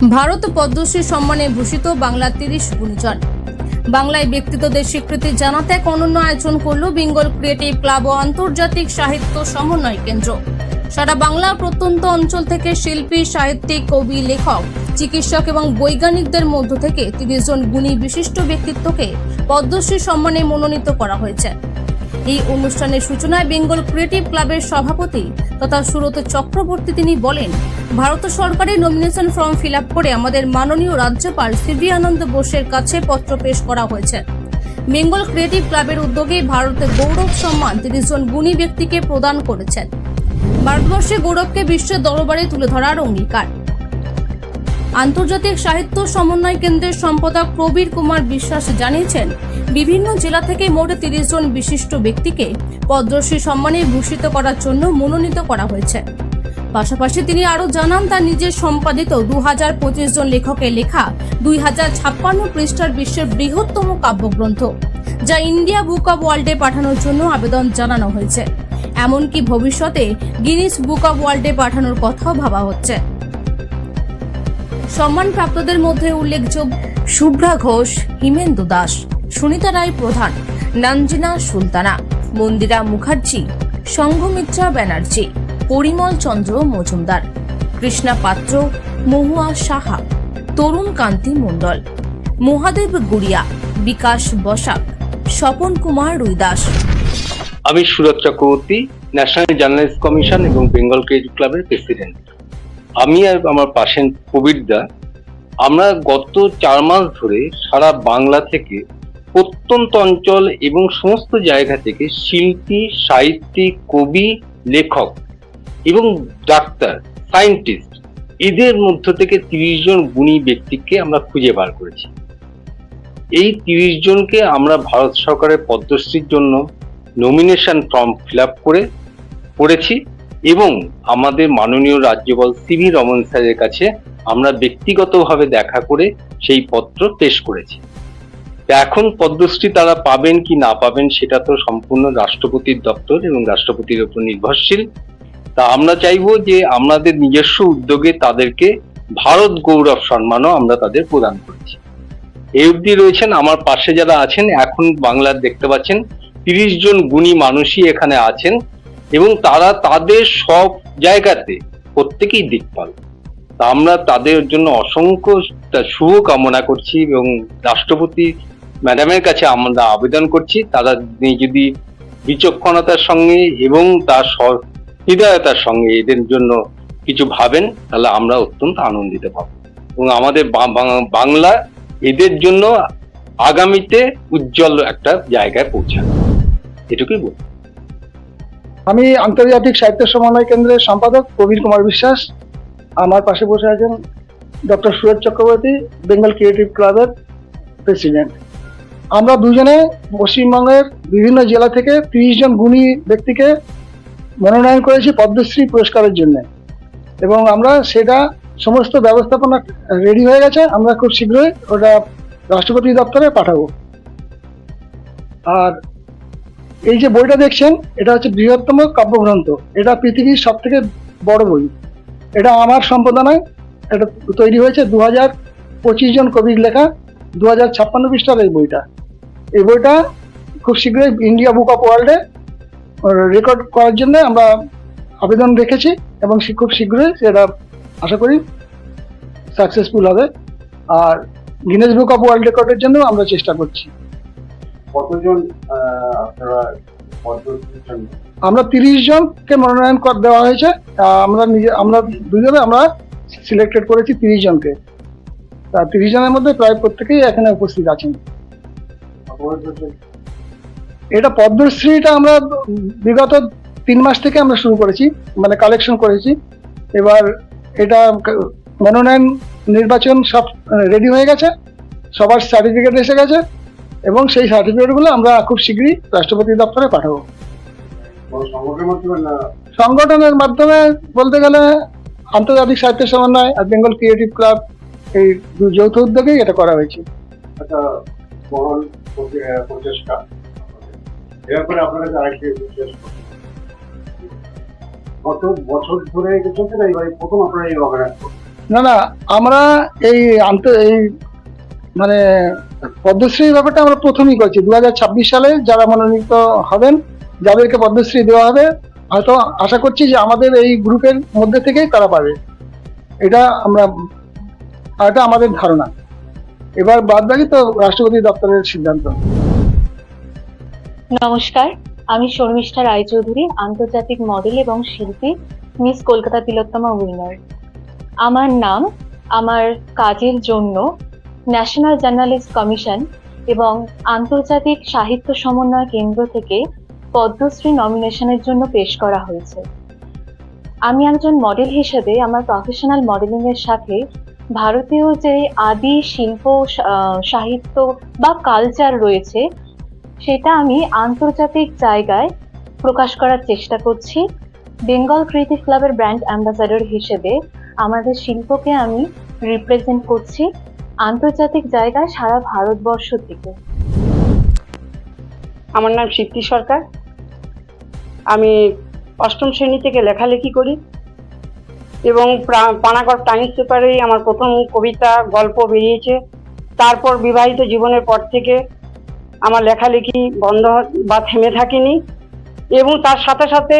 ভারত পদ্মশ্রী সম্মানে ভূষিত বাংলা তিরিশ গুণীজন। বাংলায় ব্যক্তিত্বদের স্বীকৃতি জানাতে এক অনন্য আয়োজন করল বেঙ্গল ক্রিয়েটিভ ক্লাব ও আন্তর্জাতিক সাহিত্য সমন্বয় কেন্দ্র। সারা বাংলার প্রত্যন্ত অঞ্চল থেকে শিল্পী, সাহিত্যিক, কবি, লেখক, চিকিৎসক এবং বৈজ্ঞানিকদের মধ্য থেকে তিরিশ জন গুণী বিশিষ্ট ব্যক্তিত্বকে পদ্মশ্রী সম্মানে মনোনীত করা হয়েছে। এই অনুষ্ঠানের সূচনায় বেঙ্গল ক্রিয়েটিভ ক্লাবের সভাপতি তথা সুরত চক্রবর্তী তিনি বলেন, ভারত সরকারের নমিনেশন ফর্ম ফিল করে আমাদের মাননীয় রাজ্যপাল সিভি আনন্দ বোসের কাছে পত্র পেশ করা হয়েছে। বেঙ্গল ক্রিয়েটিভ ক্লাবের উদ্যোগে ভারতের গৌরব সম্মান তিরিশ জন গুণী ব্যক্তিকে প্রদান করেছেন। ভারতবর্ষে গৌরবকে বিশ্বের দরবারে তুলে ধরার অঙ্গীকার। আন্তর্জাতিক সাহিত্য সমন্বয় কেন্দ্রের সম্পাদক প্রবীর কুমার বিশ্বাস জানিয়েছেন, বিভিন্ন জেলা থেকে মোট তিরিশ জন বিশিষ্ট ব্যক্তিকে পদ্মশ্রী সম্মানে ভূষিত করার জন্য মনোনীত করা হয়েছে। পাশাপাশি তিনি আরও জানান, তার নিজের সম্পাদিত দু হাজার পঁচিশ জন লেখকের লেখা দুই হাজার ছাপ্পান্ন পৃষ্ঠার বিশ্বের বৃহত্তম কাব্যগ্রন্থ, যা ইন্ডিয়া বুক অব ওয়ার্ল্ডে পাঠানোর জন্য আবেদন জানানো হয়েছে। এমনকি ভবিষ্যতে গিনিস বুক অব ওয়ার্ল্ডে পাঠানোর কথাও ভাবা হচ্ছে। সম্মানপ্রাপ্তদের মধ্যে উল্লেখযোগ্য শুভ্রা ঘোষ, হিমেন্দু দাস, সুনিতা রায় প্রধান নানজিনা সুলতানা, মন্দিরা মুখার্জি সংঘমিত্রা ব্যানার্জি, পরিমল চন্দ্র মজুমদার, কৃষ্ণা পাত্র, মহুয়া সাহা, তরুণ কান্তি মণ্ডল, মহাদেব গুড়িয়া, বিকাশ বসাক, স্বপন কুমার রুইদাস। আমি Suraj Chakraborty, national journalist commission এবং বেঙ্গল ক্রিয়েটিভ ক্লাবের প্রেসিডেন্ট। আমি আর আমার পাশের কবিরদা আমরা গত চার মাস ধরে সারা বাংলা থেকে প্রত্যন্ত অঞ্চল এবং সমস্ত জায়গা থেকে শিল্পী, সাহিত্যিক, কবি, লেখক এবং ডাক্তার সায়েন্টিস্ট এদের মধ্য থেকে তিরিশ জন গুণী ব্যক্তিকে আমরা খুঁজে বার করেছি। এই তিরিশ জনকে আমরা ভারত সরকারের পদ্মশ্রীর জন্য নমিনেশন ফর্ম ফিল আপ করে করেছি। এবং আমাদের মাননীয় রাজ্যপাল সিভি রমন স্যারের কাছে আমরা ব্যক্তিগতভাবে দেখা করে সেই পত্র পেশ করেছি। এখন পদ্মশ্রী তারা পাবেন কি না পাবেন সেটা তো সম্পূর্ণ রাষ্ট্রপতির দপ্তর এবং রাষ্ট্রপতির উপর নির্ভরশীল। তা আমরা চাইব যে আমাদের নিজস্ব উদ্যোগে তাদেরকে ভারত গৌরব সম্মানও আমরা তাদের প্রদান করেছি। এই অবধি রয়েছেন আমার পাশে যারা আছেন, এখন বাংলার দেখতে পাচ্ছেন, তিরিশ জন গুণী মানুষই এখানে আছেন। এবং তারা তাদের সব জায়গাতে প্রত্যেকেই দিকপাল আমরা তাদের জন্য অসংখ্য শুভ কামনা করছি এবং রাষ্ট্রপতি ম্যাডামের কাছে আমরা আবেদন করছি, তারা যদি বিচক্ষণতার সঙ্গে এবং তার হৃদয়তার সঙ্গে এদের জন্য কিছু ভাবেন, তাহলে আমরা অত্যন্ত আনন্দিত পাব। এবং আমাদের বাংলা এদের জন্য আগামীতে উজ্জ্বল একটা জায়গায় পৌঁছাবে। এটুকুই বল আমি আন্তর্জাতিক সাহিত্য সমন্বয় কেন্দ্রের সম্পাদক প্রবীর কুমার বিশ্বাস। আমার পাশে বসে আছেন ডক্টর সুরজ চক্রবর্তী, বেঙ্গল ক্রিয়েটিভ ক্লাবের প্রেসিডেন্ট। আমরা দুজনে পশ্চিমবঙ্গের বিভিন্ন জেলা থেকে তিরিশ জন গুণী ব্যক্তিকে মনোনয়ন করেছি পদ্মশ্রী পুরস্কারের জন্য। এবং আমরা সেটা সমস্ত ব্যবস্থাপনা রেডি হয়ে গেছে, আমরা খুব শীঘ্রই ওটা রাষ্ট্রপতি দপ্তরে পাঠাবো। আর এই যে বইটা দেখছেন, এটা হচ্ছে বৃহত্তম কাব্যগ্রন্থ। এটা পৃথিবীর সব থেকে বড় বই। এটা আমার সম্পাদনায় এটা তৈরি হয়েছে দু হাজার পঁচিশ জন কবির লেখা দু হাজার ছাপ্পান্ন পৃষ্ঠার এই বইটা। এই বইটা খুব শীঘ্রই ইন্ডিয়া বুক অফ ওয়ার্ল্ডে রেকর্ড করার জন্য আমরা আবেদন রেখেছি এবং খুব শীঘ্রই সেটা আশা করি সাকসেসফুল হবে। আর গিনেস বুক অফ ওয়ার্ল্ড রেকর্ডের জন্য আমরা চেষ্টা করছি। কতজন আমরা তিরিশ জনকে মনোনয়ন কর, দেওয়া হয়েছে। আমরা নিজে, আমরা দুজনে, আমরা সিলেক্টেড করেছি তিরিশ জনকে। তা তিরিশ জনের মধ্যে প্রায় প্রত্যেকেই এখানে উপস্থিত আছেন। এটা পদ্মশ্রীটা আমরা বিগত তিন মাস থেকে আমরা শুরু করেছি মানে কালেকশন করেছি। এবার এটা মনোনয়ন নির্বাচন সব রেডি হয়ে গেছে। সবার সার্টিফিকেট এসে গেছে। এবং সেই সার্টিফিকেটগুলো আমরা খুব শীঘ্রই রাষ্ট্রপতি দপ্তরে পাঠাবো। সংগঠনের মাধ্যমে বলতে গেলে আন্তর্জাতিক সাহিত্য সমন্বয় আর বেঙ্গল ক্রিয়েটিভ ক্লাব এই যৌথ উদ্যোগেই এটা করা হয়েছে। কত বছর ধরে না প্রথম আপনারা এই না না আমরা এই আন্ত এই মানে পদ্মশ্রী ব্যাপারটা আমরা প্রথমেই করছি। দুহাজার ছাব্বিশ সালে যারা মনোনীত হবেন, যাদেরকে পদ্মশ্রী দেওয়া হবে, হয়তো আশা করছি যে আমাদের এই গ্রুপের মধ্যে থেকেই তারা পাবে। এটা আমরা, এটা আমাদের ধারণা। এবার বাদ বাকি তো রাষ্ট্রপতি দপ্তরের সিদ্ধান্ত। নমস্কার, আমি শর্মিষ্ঠা রায়চৌধুরী, আন্তর্জাতিক মডেল এবং শিল্পী, মিস কলকাতা তিলোত্তমা উইনার। আমার নাম, আমার কাজের জন্য ন্যাশনাল জার্নালিস্ট কমিশন এবং আন্তর্জাতিক সাহিত্য সমন্বয় কেন্দ্র থেকে পদ্মশ্রী নমিনেশনের জন্য পেশ করা হয়েছে। আমি একজন মডেল হিসেবে আমার প্রফেশনাল মডেলিং এর সাথে ভারতীয় যে আদি শিল্প সাহিত্য বা কালচার রয়েছে, সেটা আমি আন্তর্জাতিক জায়গায় প্রকাশ করার চেষ্টা করছি। বেঙ্গল ক্রিয়েটিভ ক্লাবের ব্র্যান্ড অ্যাম্বাসাডর হিসেবে আমাদের শিল্পকে আমি রিপ্রেজেন্ট করছি। আন্তর্জাতিক জায়গায় সারা ভারতবর্ষ থেকে। আমার নাম সিদ্ধি সরকার। আমি অষ্টম শ্রেণি থেকে লেখালেখি করি এবং পানাগড় টাইমস পেপারেই আমার প্রথম কবিতা, গল্প বেরিয়েছে। তারপর বিবাহিত জীবনের পর থেকে আমার লেখালেখি বন্ধ বা থেমে থাকেনি এবং তার সাথে সাথে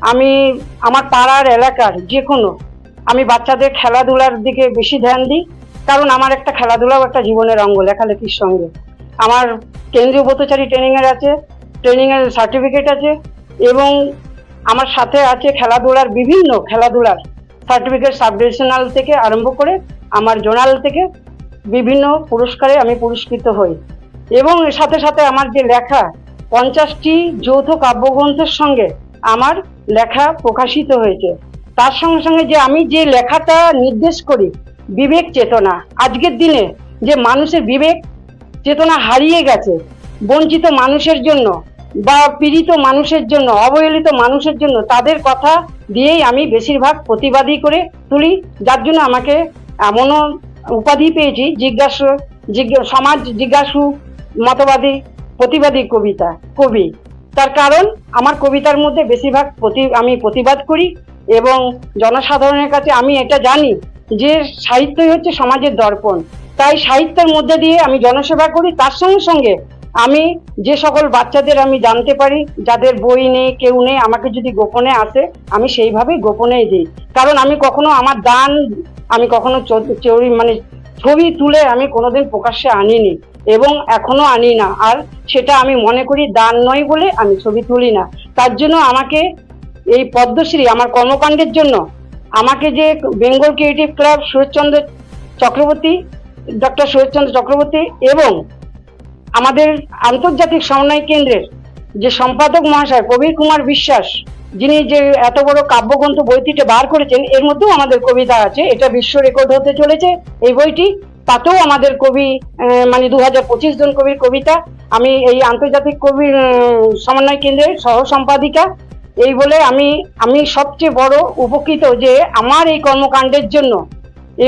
আমি আমার পাড়ার এলাকার যে কোনো আমি বাচ্চাদের খেলাধুলার দিকে বেশি ধ্যান দিই। কারণ আমার একটা খেলাধুলাও একটা জীবনের অঙ্গ, লেখালেখির সঙ্গে। আমার কেন্দ্রীয় ব্রতচারী ট্রেনিংয়ের আছে ট্রেনিংয়ের সার্টিফিকেট আছে, এবং আমার সাথে আছে খেলাধুলার বিভিন্ন, খেলাধুলার সার্টিফিকেট সাব ডিভিশনাল থেকে আরম্ভ করে আমার জোনাল থেকে বিভিন্ন পুরস্কারে আমি পুরস্কৃত হই। এবং এর সাথে সাথে আমার যে লেখা, পঞ্চাশটি যৌথ কাব্যগ্রন্থের সঙ্গে আমার লেখা প্রকাশিত হয়েছে। তার সঙ্গে সঙ্গে যে আমি যে লেখাটা নির্দেশ করি বিবেক চেতনা। আজকের দিনে যে মানুষের বিবেক চেতনা হারিয়ে গেছে, বঞ্চিত মানুষের জন্য বা পীড়িত মানুষের জন্য, অবহেলিত মানুষের জন্য, তাদের কথা দিয়েই আমি বেশিরভাগ প্রতিবাদী করে তুলি। যার জন্য আমাকে এমনও উপাধি পেয়েছি, জিজ্ঞাসু জিজ্ঞা- সমাজ জিজ্ঞাসু মতবাদী প্রতিবাদী কবিতা, কবি। তার কারণ আমার কবিতার মধ্যে বেশিরভাগ প্রতি আমি প্রতিবাদ করি এবং জনসাধারণের কাছে আমি এটা জানি যে সাহিত্যই হচ্ছে সমাজের দর্পণ। তাই সাহিত্যের মধ্যে দিয়ে আমি জনসেবা করি, তার সঙ্গে সঙ্গে আমি যে সকল বাচ্চাদের আমি জানতে পারি, যাদের বই নেই, কেউ নেই, আমাকে যদি গোপনে আসে, আমি সেইভাবেই গোপনেই দিই। কারণ আমি কখনো আমার দান, আমি কখনো চৌরি মানে ছবি তুলে আমি কোনোদিন প্রকাশ্যে আনিনি এবং এখনও আনি না। আর সেটা আমি মনে করি দান নয় বলে আমি ছবি তুলি না। তার জন্য আমাকে এই পদ্মশ্রী, আমার কর্মকাণ্ডের জন্য আমাকে যে Bengal creative club Sureshchandra Chakraborty, doctor Sureshchandra Chakraborty এবং আমাদের আন্তর্জাতিক সমন্বয় কেন্দ্রের যে সম্পাদক মহাশয় কবির কুমার বিশ্বাস, যিনি যে এত বড় কাব্যগ্রন্থ বইটিতে বার করেছেন, এর মধ্যেও আমাদের কবিতা আছে। এটা বিশ্ব রেকর্ড হতে চলেছে। এই বইটি তাতেও আমাদের কবি মানে দু হাজার পঁচিশ জন কবির কবিতা। আমি এই আন্তর্জাতিক কবির সমন্বয় কেন্দ্রের সহ সম্পাদিকা এই বলে আমি আমি সবচেয়ে বড় উপকৃত যে আমার এই কর্মকাণ্ডের জন্য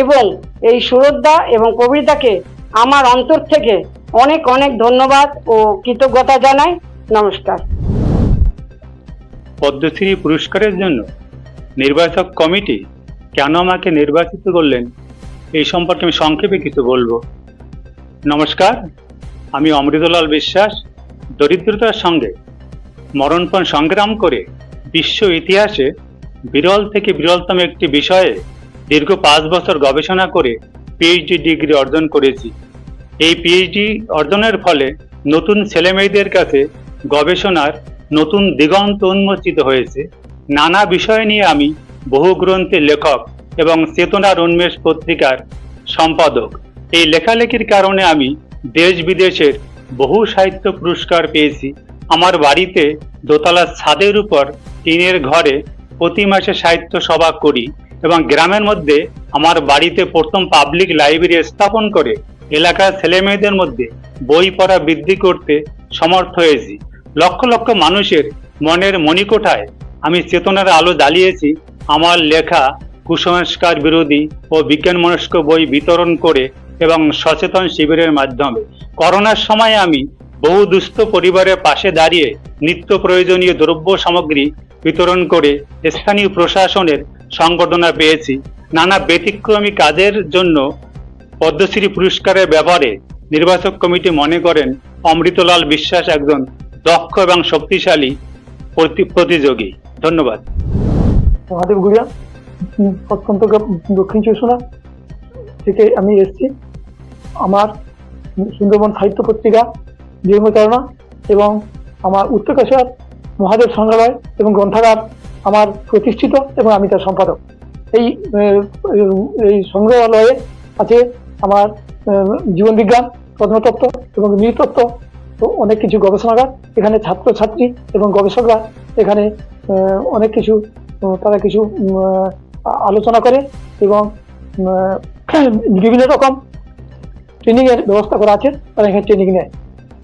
এবং এই সুরদ্দা এবং কবিতাকে আমার অন্তর থেকে অনেক অনেক ধন্যবাদ ও কৃতজ্ঞতা জানাই। নমস্কার। পদ্মশ্রী পুরস্কারের জন্য নির্বাচক কমিটি কেন আমাকে নির্বাচিত করলেন, এই সম্পর্কে আমি সংক্ষেপে কিছু বলব। নমস্কার, আমি অমৃতলাল বিশ্বাস, দরিদ্রতার সঙ্গে মরণপণ সংগ্রাম করে বিশ্ব ইতিহাসে বিরল থেকে বিরলতম একটি বিষয়ে দীর্ঘ পাঁচ বছর গবেষণা করে পিএইচডি ডিগ্রি অর্জন করেছি। এই পিএইচডি অর্জনের ফলে নতুন ছেলেমেয়েদের কাছে গবেষণার নতুন দিগন্ত উন্মোচিত হয়েছে। নানা বিষয় নিয়ে আমি বহু গ্রন্থের লেখক এবং চেতনার উন্মেষ পত্রিকার সম্পাদক। এই লেখালেখির কারণে আমি দেশ বিদেশের বহু সাহিত্য পুরস্কার পেয়েছি। আমার বাড়িতে দোতলার ছাদের উপর টিনের ঘরে প্রতি মাসে সাহিত্য সভা করি এবং গ্রামের মধ্যে আমার বাড়িতে প্রথম পাবলিক লাইব্রেরি স্থাপন করে এলাকার ছেলেমেয়েদের মধ্যে বই পড়া বৃদ্ধি করতে সমর্থ হয়েছি। লক্ষ লক্ষ মানুষের মনের মণিকোঠায় আমি চেতনার আলো জ্বালিয়েছি। আমার লেখা, কুসংস্কার বিরোধী ও বিজ্ঞান মনস্ক বই বিতরণ করে এবং সচেতন শিবিরের মাধ্যমে। করোনার সময় আমি বহু দুস্থ পরিবারের পাশে দাঁড়িয়ে নিত্য প্রয়োজনীয় দ্রব্য সামগ্রী বিতরণ করে স্থানীয় প্রশাসনের সংবর্ধনা পেয়েছি। নানা ব্যতিক্রমী কাজের জন্য পদ্মশ্রী পুরস্কারের ব্যাপারে নির্বাচক কমিটি মনে করেন অমৃতলাল বিশ্বাস একজন দক্ষ এবং শক্তিশালী প্রতি- প্রতিযোগী। ধন্যবাদ। মহাদেব গুড়িয়া গ্রাম- দক্ষিণ চুষুনা থেকে আমি এসেছি। আমার সুন্দরবন সাহিত্য পত্রিকা দীর্ঘচারণা এবং আমার উত্তরকাশার মহাদেব সংগ্রহালয় এবং গ্রন্থাগার আমার প্রতিষ্ঠিত এবং আমি তার সম্পাদক। এই এই সংগ্রহালয়ে আছে আমার জীবনবিজ্ঞান, প্রত্নতত্ত্ব এবং নৃতত্ত্ব অনেক কিছু গবেষণাগার। এখানে ছাত্রছাত্রী এবং গবেষকরা এখানে অনেক কিছু তারা কিছু আলোচনা করে এবং বিভিন্ন রকম ট্রেনিংয়ের ব্যবস্থা করা আছে। তারা এখানে ট্রেনিং নেয়।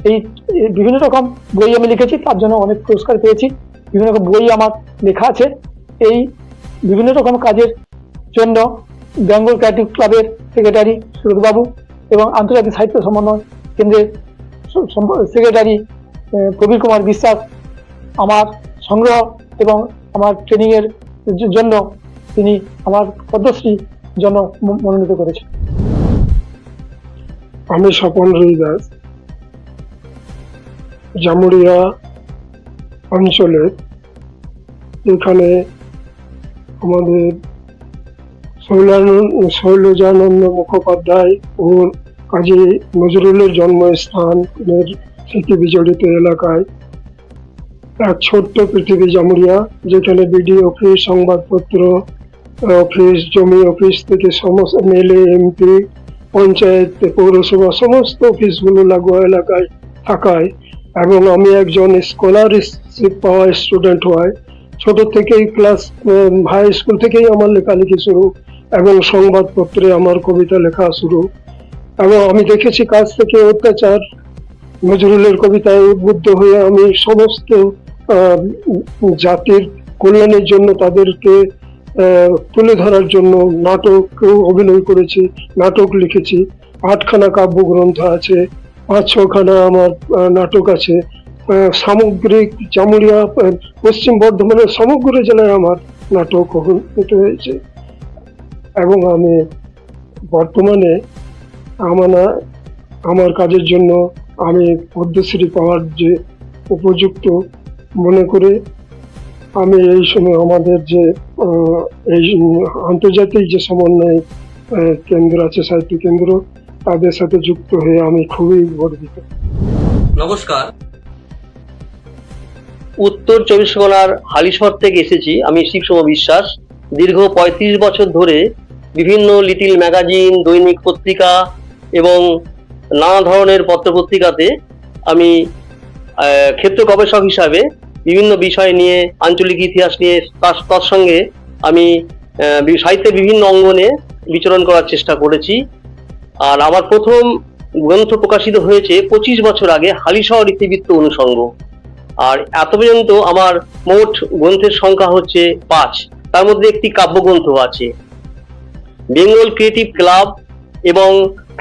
এই বিভিন্ন রকম বই আমি লিখেছি, তার জন্য অনেক পুরস্কার পেয়েছি। বিভিন্ন রকম বই আমার লেখা আছে। এই বিভিন্ন রকম কাজের জন্য বেঙ্গল ক্রিয়েটিভ ক্লাবের সেক্রেটারি সুরতবাবু এবং আন্তর্জাতিক সাহিত্য সমন্বয় কেন্দ্রের সেক্রেটারি প্রবীর কুমার বিশ্বাস আমার সংগ্রহ এবং আমার ট্রেনিংয়ের জন্য তিনি আমার পদ্মশ্রী জন্য মনোনীত করেছেন। আমি স্বপন রুই দাস জামুরিয়া অঞ্চলের এখানে আমাদের শৈলানন্দ, শৈলজানন্দ মুখোপাধ্যায় ও কাজী নজরুলের জন্মস্থানের স্মৃতি বিজড়িত এলাকায়। এক ছোট্ট পৃথিবী জামুরিয়া, যেখানে বিডি অফিস, সংবাদপত্র, অফিস, জমি অফিস থেকে সমস্ত মেলে, এমপি, পঞ্চায়েত, পৌরসভা, সমস্ত অফিসগুলো লাগোয়া এলাকায় থাকায় এবং আমি একজন স্কলারশিপ পাওয়া স্টুডেন্ট হওয়ায় ছোট থেকেই ক্লাস হাই স্কুল থেকেই আমার লেখালেখি শুরু এবং সংবাদপত্রে আমার কবিতা লেখা শুরু। এবং আমি দেখেছি কাজ থেকে অত্যাচার, নজরুলের কবিতায় উদ্বুদ্ধ হয়ে আমি সমস্ত জাতির কল্যাণের জন্য তাদেরকে তুলে ধরার জন্য নাটক, অভিনয় করেছি, নাটক লিখেছি। আটখানা কাব্যগ্রন্থ আছে পাঁচ ছখানা আমার নাটক আছে। সামগ্রিক আহ, পশ্চিম বর্ধমানের সমগ্র জেলায় আমার নাটক অভিনীত হয়েছে। এবং আমি বর্তমানে আমার আমার কাজের জন্য আমি পদ্মশ্রী পাওয়ার যে উপযুক্ত মনে করে আমি এই সময় আমাদের যে এই আন্তর্জাতিক যে সমন্বয় কেন্দ্র আছে সাহিত্য কেন্দ্র তাদের সাথে যুক্ত হয়ে আমি খুবই গর্বিত। নমস্কার। উত্তর চব্বিশ পরগনার হালিশহর থেকে এসেছি আমি শিবসম বিশ্বাস। দীর্ঘ পঁয়ত্রিশ বছর ধরে বিভিন্ন লিটিল ম্যাগাজিন, দৈনিক পত্রিকা এবং নানা ধরনের পত্রপত্রিকাতে আমি ক্ষেত্র গবেষক হিসাবে বিভিন্ন বিষয় নিয়ে, আঞ্চলিক ইতিহাস নিয়ে তার সঙ্গে আমি সাহিত্যের বিভিন্ন অঙ্গনে বিচরণ করার চেষ্টা করেছি। আর আমার প্রথম গ্রন্থ প্রকাশিত হয়েছে পঁচিশ বছর আগে হালিশহর ইতিবৃত্ত অনুষঙ্গ। আর এত পর্যন্ত আমার মোট গ্রন্থের সংখ্যা হচ্ছে পাঁচ। তার মধ্যে একটি কাব্যগ্রন্থ আছে। বেঙ্গল ক্রিয়েটিভ ক্লাব এবং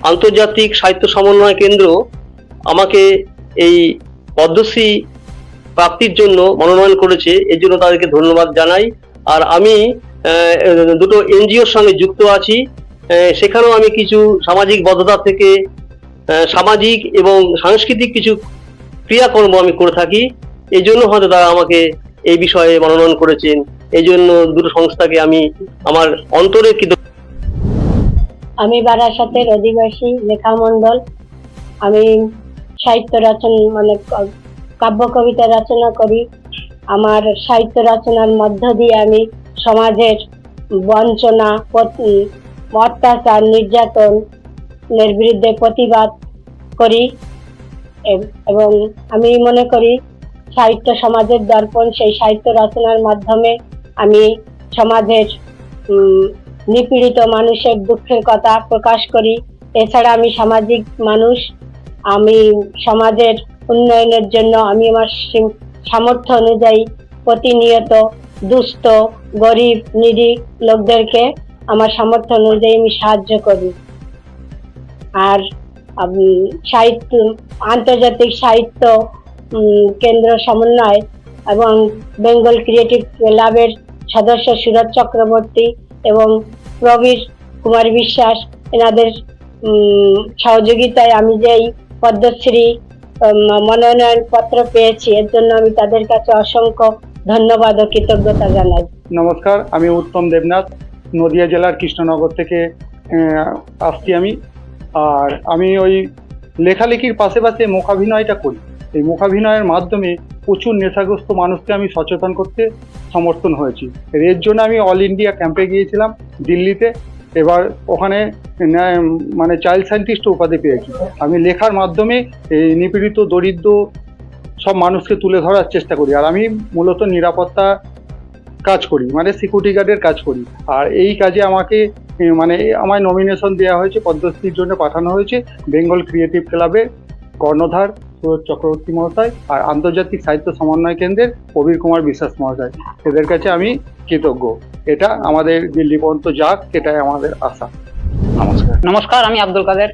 আন্তর্জাতিক সাহিত্য সমন্বয় কেন্দ্র আমাকে এই পদ্মশ্রী প্রাপ্তির জন্য মনোনয়ন করেছে। এর জন্য তাদেরকে ধন্যবাদ জানাই। আর আমি দুটো এনজিওর সঙ্গে যুক্ত আছি। সেখানেও আমি কিছু সামাজিক বদ্ধতা থেকে সামাজিক এবং সাংস্কৃতিক কিছু ক্রিয়াকর্ম আমি করে থাকি। এই জন্য হয়তো তারা আমাকে এই বিষয়ে মনোনয়ন করেছেন। এই জন্য দুটো সংস্থাকে আমি আমার অন্তরের কৃত আমি বারাসাতের অধিবাসী লেখা মণ্ডল। আমি সাহিত্য রচনা মানে কাব্য কবিতা রচনা করি। আমার সাহিত্য রচনার মধ্য দিয়ে আমি সমাজের বঞ্চনা অত্যাচার নির্যাতনের বিরুদ্ধে প্রতিবাদ করি এবং আমি মনে করি সাহিত্য সমাজের দর্পণ, সেই সাহিত্য রচনার মাধ্যমে আমি সমাজের নিপীড়িত মানুষের দুঃখের কথা প্রকাশ করি। এছাড়া আমি সামাজিক মানুষ, আমি সমাজের উন্নয়নের জন্য আমি আমার সামর্থ্য অনুযায়ী প্রতিনিয়ত দুস্থ, গরিব নিরী লোকদেরকে আমার সামর্থ্য অনুযায়ী আমি সাহায্য করি। আর সাহিত্য, আন্তর্জাতিক সাহিত্য কেন্দ্র সমন্বয় এবং বেঙ্গল ক্রিয়েটিভ ক্লাবের সদস্য সুরজ চক্রবর্তী এবং প্রবীর কুমার বিশ্বাস, এনাদের সহযোগিতায় আমি যেই পদ্মশ্রী মনোনয়ন পত্র পেয়েছি, এর জন্য আমি তাদের কাছে অসংখ্য ধন্যবাদ ও কৃতজ্ঞতা জানাই। নমস্কার, আমি উত্তম দেবনাথ। নদিয়া জেলার কৃষ্ণনগর থেকে আসছি আমি। আর আমি ওই লেখালেখির পাশাপাশি মুখাভিনয়টা করি। এই মুখাভিনয়ের মাধ্যমে প্রচুর নেশাগ্রস্ত মানুষকে আমি সচেতন করতে সমর্থন হয়েছি। এর জন্য আমি অল ইন্ডিয়া ক্যাম্পে গিয়েছিলাম, দিল্লিতে। এবার ওখানে মানে চাইল্ড সায়েন্টিস্ট উপাধি পেয়েছি। আমি লেখার মাধ্যমে এই নিপীড়িত, দরিদ্র সব মানুষকে তুলে ধরার চেষ্টা করি। আর আমি মূলত নিরাপত্তা কাজ করি মানে সিকিউরিটি গার্ডের কাজ করি। আর এই কাজে আমাকে মানে আমায় নমিনেশন দেওয়া হয়েছে, পদ্মশ্রীর জন্য পাঠানো হয়েছে বেঙ্গল ক্রিয়েটিভ ক্লাবের কর্ণধার সুরজ চক্রবর্তী মহাশয় আর আন্তর্জাতিক সাহিত্য সমন্বয় কেন্দ্রের প্রবীর কুমার বিশ্বাস মহাশয়। এদের কাছে আমি কৃতজ্ঞ। এটা আমাদের দিল্লি পর্যন্ত যাক, এটাই আমাদের আশা। নমস্কার। নমস্কার, আমি আব্দুল কাদের।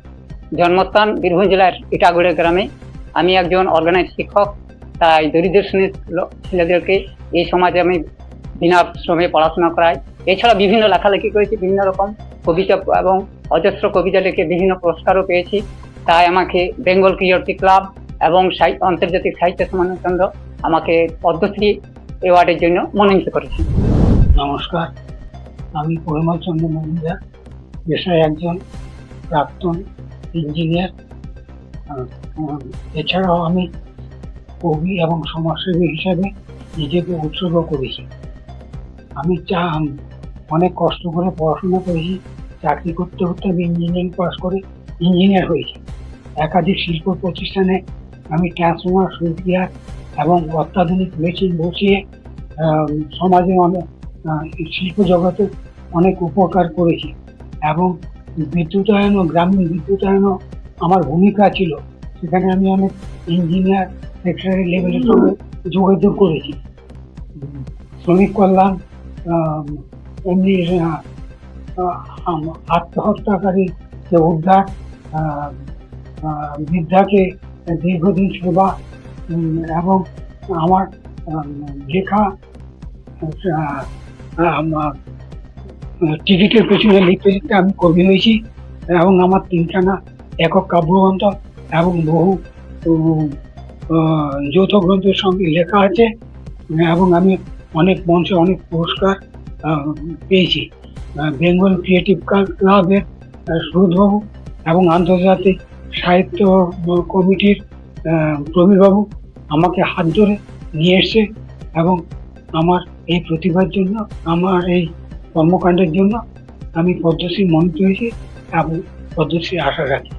জন্মস্থান বীরভূম জেলার ইটাগুড়ে গ্রামে। আমি একজন অর্গানাইজ শিক্ষক, তাই দরিদ্র শ্রেণির ছেলেদেরকে এই সমাজে আমি বিনা শ্রমে পড়াশোনা করায়। এছাড়া বিভিন্ন লেখালেখি করেছি, বিভিন্ন রকম কবিতা এবং অজস্র কবিতা লিখে বিভিন্ন পুরস্কারও পেয়েছি। তাই আমাকে বেঙ্গল ক্রিয়েটিভ ক্লাব এবং আন্তর্জাতিক সাহিত্য সম্মান কেন্দ্র আমাকে পদ্মশ্রী অ্যাওয়ার্ডের জন্য মনোনীত করেছে নমস্কার, আমি পরিমল চন্দ্র মজুমদার, পেশায় একজন প্রাক্তন ইঞ্জিনিয়ার। এছাড়াও আমি কবি এবং সমাজসেবী হিসাবে নিজেকে উৎসর্গ করেছি। আমি চা অনেক কষ্ট করে পড়াশোনা করেছি, চাকরি করতে করতে আমি ইঞ্জিনিয়ারিং পাস করে ইঞ্জিনিয়ার হয়েছি। একাধিক শিল্প প্রতিষ্ঠানে আমি ট্রান্সফর্মার সুইচ এবং অত্যাধুনিক মেশিন বসিয়ে সমাজে অনেক শিল্প জগতে অনেক উপকার করেছি এবং বিদ্যুতায়ন ও গ্রামীণ বিদ্যুতায়নও আমার ভূমিকা ছিল। সেখানে আমি অনেক ইঞ্জিনিয়ার সেক্রেটারি লেভেলের সঙ্গে যোগাযোগ করেছি। শ্রমিক কল্যাণ এমনি আত্মহত্যাকারী যে উদ্ধার বৃদ্ধাকে দীর্ঘদিন সেবা এবং আমার লেখা টিকিটের পেছনে লিখতে লিখতে আমি কবি হয়েছি, এবং আমার তিনখানা একক কাব্যগ্রন্থ এবং বহু যৌথ গ্রন্থের সঙ্গে লেখা আছে, এবং আমি অনেক মঞ্চে অনেক পুরস্কার পেয়েছি। বেঙ্গল ক্রিয়েটিভ ক্লাবের সুরধবাবু এবং আন্তর্জাতিক সাহিত্য কমিটির প্রবীরবাবু আমাকে হাত ধরে নিয়ে এসছে এবং আমার এই প্রতিভার জন্য, আমার এই কর্মকাণ্ডের জন্য আমি পদ্মশ্রী মনোনীত হয়েছি এবং পদ্মশ্রী আশা রাখি।